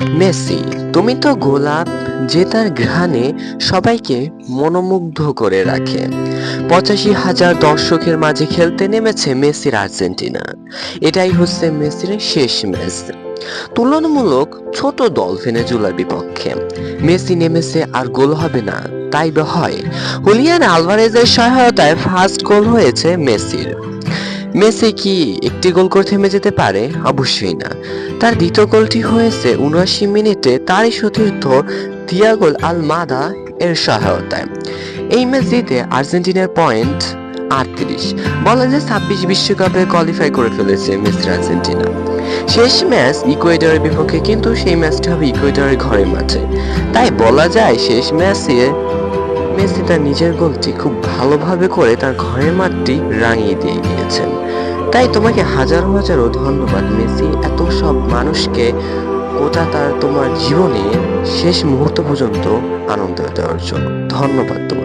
Messi, তুমি তো গোলাপ যে তার ঘ্রাণে সবাইকে মনোমুগ্ধ করে রাখে। পঁচাশি হাজার দর্শকের মাঝে খেলতে নেমেছে মেসির আর্জেন্টিনা। এটাই হচ্ছে মেসির শেষ ম্যাচ। তুলনামূলক ছোট দল ভেনেজুলার বিপক্ষে। মেসি নেমেছে আর গোল হবে না, তাই হয়। হুলিয়ান আলভারেজের সহায়তায় ফার্স্ট গোল হয়েছে মেসির। মেসি কি একটি গোল করে থেমে যেতে পারে? অবশ্যই না। তার দ্বিতীয় গোলটি হয়েছে উনআশি মিনিটে তারই সতীর্থ তিয়াগোল আল মাদা এর সহায়তায়। এই ম্যাচ জিতে আর্জেন্টিনার পয়েন্ট আটত্রিশ। বলা যায় ছাব্বিশ বিশ্বকাপে কোয়ালিফাই করে ফেলেছে মিস্টার আর্জেন্টিনা। শেষ ম্যাচ ইকুয়েডরের বিপক্ষে, কিন্তু সেই ম্যাচটা হবে ইকুয়েডরের ঘরে মাঠে। তাই বলা যায় শেষ ম্যাচে মেসি তার নিজের গোলটি খুব ভালোভাবে করে তার ঘরের মাঠটি রাঙিয়ে দিয়ে গিয়েছেন। তাই তোমাকে হাজারো হাজারো ধন্যবাদ, মেসি। এত সব মানুষকে গোটা তার তোমার জীবনে শেষ মুহূর্ত পর্যন্ত আনন্দ দেওয়ার জন্য। ধন্যবাদ তোমার